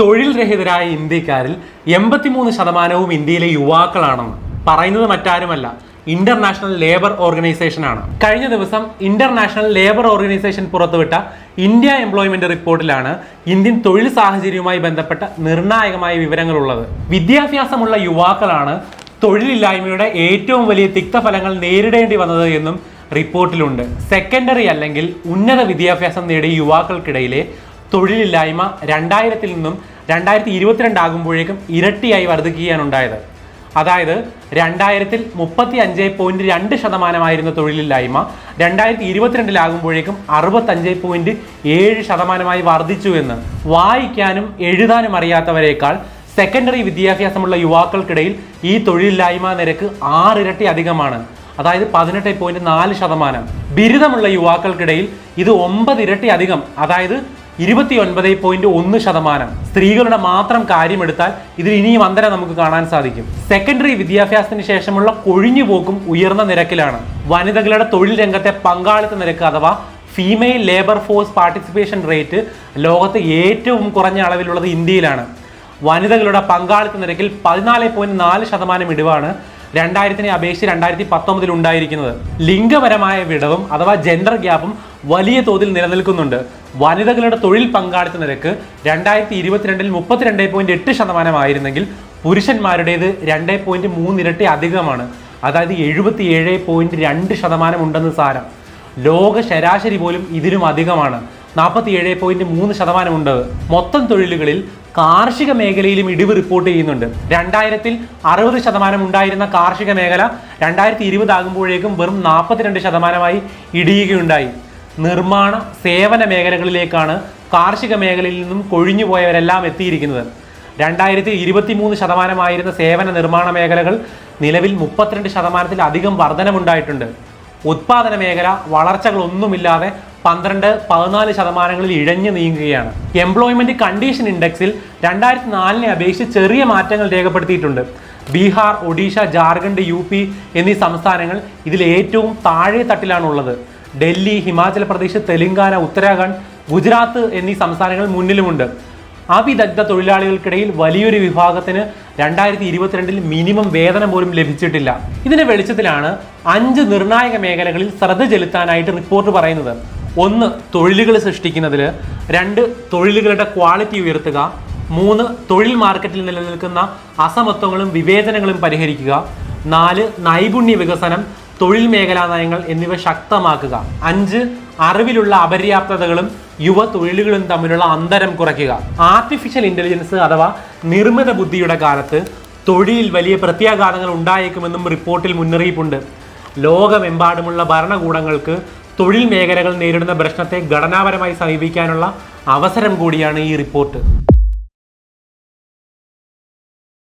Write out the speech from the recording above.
തൊഴിൽ രഹിതരായ ഇന്ത്യക്കാരിൽ എൺപത്തിമൂന്ന് ശതമാനവും ഇന്ത്യയിലെ യുവാക്കളാണെന്ന് പറയുന്നത് മറ്റാരുമല്ല ഇന്റർനാഷണൽ ലേബർ ഓർഗനൈസേഷൻ ആണ്. കഴിഞ്ഞ ദിവസം ഇന്റർനാഷണൽ ലേബർ ഓർഗനൈസേഷൻ പുറത്തുവിട്ട ഇന്ത്യ എംപ്ലോയ്മെന്റ് റിപ്പോർട്ടിലാണ് ഇന്ത്യൻ തൊഴിൽ സാഹചര്യവുമായി ബന്ധപ്പെട്ട നിർണായകമായ വിവരങ്ങൾ ഉള്ളത് വിദ്യാഭ്യാസമുള്ള യുവാക്കളാണ് തൊഴിലില്ലായ്മയുടെ ഏറ്റവും വലിയ തിക്തഫലങ്ങൾ നേരിടേണ്ടി വന്നത് എന്നും റിപ്പോർട്ടിലുണ്ട്. സെക്കൻഡറി അല്ലെങ്കിൽ ഉന്നത വിദ്യാഭ്യാസം നേടിയ യുവാക്കൾക്കിടയിലെ തൊഴിലില്ലായ്മ രണ്ടായിരത്തിൽ നിന്നും രണ്ടായിരത്തി ഇരുപത്തിരണ്ട് ആകുമ്പോഴേക്കും ഇരട്ടിയായി വർദ്ധിക്കുകയാണ് ഉണ്ടായത്. അതായത് രണ്ടായിരത്തിൽ മുപ്പത്തി അഞ്ച് പോയിന്റ് രണ്ട് ശതമാനമായിരുന്ന തൊഴിലില്ലായ്മ രണ്ടായിരത്തി ഇരുപത്തിരണ്ടിലാകുമ്പോഴേക്കും അറുപത്തഞ്ച് പോയിന്റ് ഏഴ് ശതമാനമായി വർദ്ധിച്ചു എന്ന് വായിക്കാനും എഴുതാനും അറിയാത്തവരേക്കാൾ സെക്കൻഡറി വിദ്യാഭ്യാസമുള്ള യുവാക്കൾക്കിടയിൽ ഈ തൊഴിലില്ലായ്മ നിരക്ക് ആറിരട്ടി അധികമാണ്. അതായത് പതിനെട്ട് പോയിന്റ് നാല് ശതമാനം. ബിരുദമുള്ള യുവാക്കൾക്കിടയിൽ ഇത് ഒമ്പത് ഇരട്ടി അധികം. അതായത് ഇരുപത്തി ഒൻപത് പോയിന്റ് ഒന്ന് ശതമാനം. സ്ത്രീകളുടെ മാത്രം കാര്യമെടുത്താൽ ഇതിൽ ഇനിയും അന്തരം നമുക്ക് കാണാൻ സാധിക്കും. സെക്കൻഡറി വിദ്യാഭ്യാസത്തിന് ശേഷമുള്ള കൊഴിഞ്ഞുപോക്കും ഉയർന്ന നിരക്കിലാണ്. വനിതകളുടെ തൊഴിൽ രംഗത്തെ പങ്കാളിത്ത നിരക്ക് അഥവാ female labour force participation rate ലോകത്ത് ഏറ്റവും കുറഞ്ഞ അളവിലുള്ളത് ഇന്ത്യയിലാണ്. വനിതകളുടെ പങ്കാളിത്ത നിരക്കിൽ പതിനാല് പോയിന്റ് നാല് ശതമാനം ഇടിവാണ് രണ്ടായിരത്തിനെ അപേക്ഷിച്ച് രണ്ടായിരത്തി പത്തൊമ്പതിൽ ഉണ്ടായിരിക്കുന്നത് ലിംഗപരമായ വിടവും അഥവാ ജെൻഡർ ഗ്യാപ്പും വലിയ തോതിൽ നിലനിൽക്കുന്നുണ്ട്. വനിതകളുടെ തൊഴിൽ പങ്കാളിത്ത നിരക്ക് രണ്ടായിരത്തി ഇരുപത്തിരണ്ടിൽ മുപ്പത്തിരണ്ട് പോയിന്റ് എട്ട് ശതമാനമായിരുന്നെങ്കിൽ പുരുഷന്മാരുടേത് രണ്ട് പോയിന്റ് മൂന്നിരട്ടി അധികമാണ്. അതായത് എഴുപത്തി ഏഴ് പോയിന്റ് രണ്ട് ശതമാനം ഉണ്ടെന്ന് സാരം. ലോക ശരാശരി പോലും ഇതിലും അധികമാണ്. നാൽപ്പത്തി ഏഴ് പോയിന്റ് മൂന്ന് ശതമാനമുണ്ട്. മൊത്തം തൊഴിലുകളിൽ കാർഷിക മേഖലയിലും ഇടിവ് റിപ്പോർട്ട് ചെയ്യുന്നുണ്ട്. രണ്ടായിരത്തിൽ അറുപത് ശതമാനം ഉണ്ടായിരുന്ന കാർഷിക മേഖല രണ്ടായിരത്തി ഇരുപത് ആകുമ്പോഴേക്കും വെറും നാൽപ്പത്തിരണ്ട് ശതമാനമായി ഇടിയുകയുണ്ടായി. നിർമ്മാണ സേവന മേഖലകളിലേക്കാണ് കാർഷിക മേഖലയിൽ നിന്നും കൊഴിഞ്ഞുപോയവരെല്ലാം എത്തിയിരിക്കുന്നത്. രണ്ടായിരത്തി ഇരുപത്തി മൂന്ന് ശതമാനമായിരുന്ന സേവന നിർമ്മാണ മേഖലകൾ നിലവിൽ മുപ്പത്തിരണ്ട് ശതമാനത്തിലധികം വർധനമുണ്ടായിട്ടുണ്ട്. ഉത്പാദന മേഖല വളർച്ചകളൊന്നുമില്ലാതെ പന്ത്രണ്ട് പതിനാല് ശതമാനങ്ങളിൽ ഇഴഞ്ഞു നീങ്ങുകയാണ്. എംപ്ലോയ്മെന്റ് കണ്ടീഷൻ ഇൻഡെക്സിൽ രണ്ടായിരത്തി നാലിനെ അപേക്ഷിച്ച് ചെറിയ മാറ്റങ്ങൾ രേഖപ്പെടുത്തിയിട്ടുണ്ട്. ബീഹാർ ഒഡീഷ ജാർഖണ്ഡ് യു പി എന്നീ സംസ്ഥാനങ്ങൾ ഇതിൽ ഏറ്റവും താഴെ തട്ടിലാണുള്ളത്. ഡൽഹി ഹിമാചൽ പ്രദേശ് തെലങ്കാന ഉത്തരാഖണ്ഡ് ഗുജറാത്ത് എന്നീ സംസ്ഥാനങ്ങൾ മുന്നിലുമുണ്ട്. അവിദഗ്ധ തൊഴിലാളികൾക്കിടയിൽ വലിയൊരു വിഭാഗത്തിന് രണ്ടായിരത്തി ഇരുപത്തിരണ്ടിൽ മിനിമം വേതനം പോലും ലഭിച്ചിട്ടില്ല. ഇതിന്റെ വെളിച്ചത്തിലാണ് അഞ്ച് നിർണായക മേഖലകളിൽ ശ്രദ്ധ ചെലുത്താനായിട്ട് റിപ്പോർട്ട് പറയുന്നത്. ഒന്ന് തൊഴിലുകൾ സൃഷ്ടിക്കുന്നതിൽ രണ്ട് തൊഴിലുകളുടെ ക്വാളിറ്റി ഉയർത്തുക മൂന്ന് തൊഴിൽ മാർക്കറ്റിൽ നിലനിൽക്കുന്ന അസമത്വങ്ങളും വിവേചനങ്ങളും പരിഹരിക്കുക നാല് നൈപുണ്യ വികസനം തൊഴിൽ മേഖലാ നയങ്ങൾ എന്നിവ ശക്തമാക്കുക അഞ്ച് അറിവിലുള്ള അപര്യാപ്തതകളും യുവ തൊഴിലുകളും തമ്മിലുള്ള അന്തരം കുറയ്ക്കുക. ആർട്ടിഫിഷ്യൽ ഇന്റലിജൻസ് അഥവാ നിർമ്മിത ബുദ്ധിയുടെ കാലത്ത് തൊഴിലിൽ വലിയ പ്രത്യാഘാതങ്ങൾ ഉണ്ടായേക്കുമെന്നും റിപ്പോർട്ടിൽ മുന്നറിയിപ്പുണ്ട്. ലോകമെമ്പാടുമുള്ള ഭരണകൂടങ്ങൾക്ക് തൊഴിൽ മേഖലകൾ നേരിടുന്ന പ്രശ്നത്തെ ഘടനാപരമായി സമീപിക്കാനുള്ള അവസരം കൂടിയാണ് ഈ റിപ്പോർട്ട്.